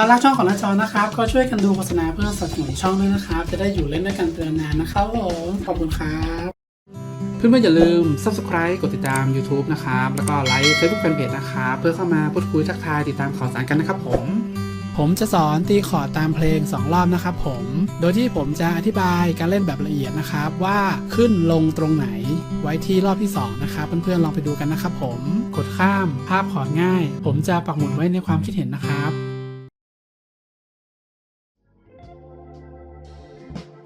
ารักช่องของน้าจอนะครับ ก็ช่วยกันดูโฆษณาเพื่อสนับสนุนช่องด้วยนะครับ จะได้อยู่เล่นด้วยกันเตือนนานนะครับผมขอบคุณครับ เพื่อนๆอย่าลืม subscribe กดติดตาม YouTube นะครับ แล้วก็ไลค์ Facebook Fanpage นะครับเพื่อเข้ามาพูดคุยทักทายติดตามข่าวสารกันนะครับผม ผมจะสอนตีคอร์ดตามเพลง 2 รอบนะครับผม โดยที่ผมจะอธิบายการเล่นแบบละเอียดนะครับ ว่าขึ้นลงตรงไหน ไว้ที่รอบที่ 2 นะครับ เพื่อนๆลองไปดูกันนะครับผม กดข้ามภาพคอร์ดง่าย ผมจะปักหมุดไว้ในความคิดเห็นนะครับ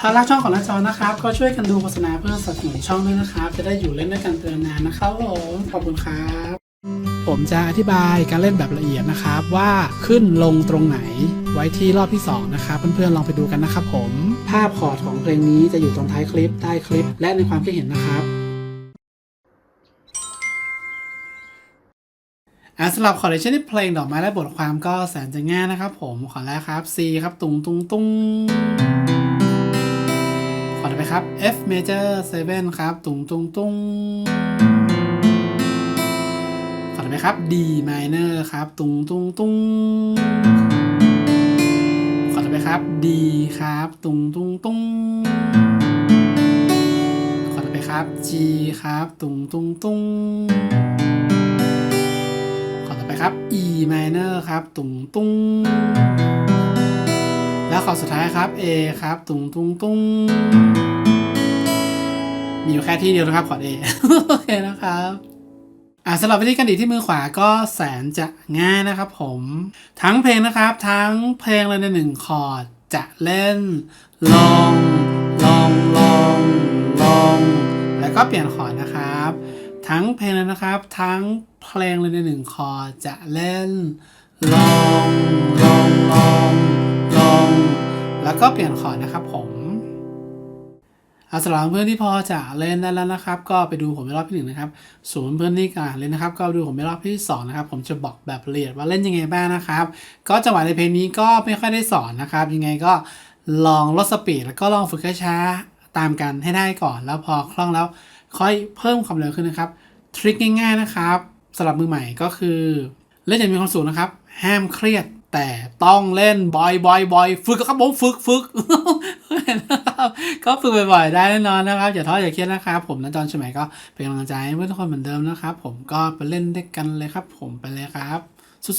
ถ้ารักช่องของน้าจอนะครับ ก็ช่วยกันดูโฆษณาเพื่อสนับสนุนช่องด้วยนะครับ จะได้อยู่เล่นด้วยกันเตือนนานนะครับผมขอบคุณครับ ผมจะอธิบายการเล่นแบบละเอียดนะครับว่าขึ้นลงตรงไหนไว้ที่รอบที่ 2 นะครับ เพื่อนๆลองไปดูกันนะครับผม ภาพคอร์ดของเพลงนี้จะอยู่ตรงท้ายคลิปใต้คลิป และในความคิดเห็นนะครับอะสำหรับคอร์ดเลชันที่เพลงดอกไม้และบทความก็แสนจะง่ายนะครับผมขอแรกครับ C ครับตุงตุงตุง ขอต่อไปครับ F major 7 ครับ ตุงตุงตุงขอต่อไปครับ D minor ครับ ตุงตุงตุงขอต่อไปครับ D ครับ ตุงตุงตุงขอต่อไปครับ G ครับ ตุงตุงตุงขอต่อไปครับ E minor ครับ ตุงตุง แล้วขอสุดท้ายครับ A ครับ ตุงตุงตุงมีอยู่แค่ที่เดียวนะครับขอ A โอเคนะครับอ่าสำหรับวิธีการดีดที่มือขวาก็แสนจะง่ายนะครับผม ทั้งเพลงนะครับ ทั้งเพลงเลยในหนึ่งคอร์ดจะเล่น ลง ลง ลง ลง แล้วก็เปลี่ยนคอร์ดนะครับ ทั้งเพลงเลยนะครับ ทั้งเพลงเลยในหนึ่งคอร์ดจะเล่น ลง ลง ลง ลง แล้วก็เปลี่ยนคอร์ดนะครับผมอาสำหรับเพื่อนที่พอจะเล่นได้แล้วนะครับ ก็ไปดูผมในรอบที่หนึ่งนะครับส่วนเพื่อนที่กำลังเล่นนะครับ ก็ดูผมในรอบที่สองนะครับผมจะบอกแบบละเอียดว่าเล่นยังไงบ้างนะครับ ก็จังหวะในเพลงนี้ก็ไม่ค่อยได้สอนนะครับ ยังไงก็ลองลดสปีดแล้วก็ลองฝึกช้าตามกันให้ได้ก่อน แล้วพอคล่องแล้วค่อยเพิ่มความเร็วขึ้นนะครับทริคง่าย ๆนะครับสำหรับมือใหม่ก็คือเล่นอย่างมีความสุขนะครับ ห้ามเครียด แต่ต้องเล่นบ่อยบ่อยบ่อยฝึกครับผมฝึกฝึกนะครับก็ฝึกบ่อยๆได้แน่นอนนะครับอย่าท้ออย่าเครียดนะครับผมนะจอนสมัยก็เป็นกำลังใจให้เพื่อนทุกคนเหมือนเดิมนะครับ ผมก็ไปเล่นด้วยกันเลยครับ ผมไปเลยครับ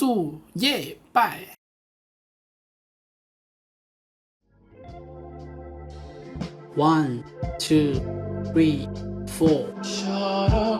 สู้ๆเย่ไป one two three four Shut up.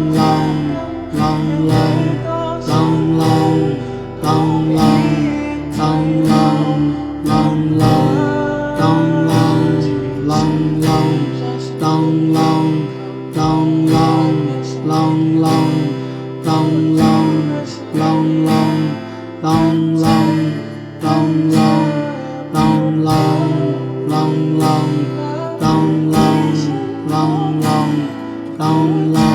long, long.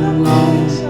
Long.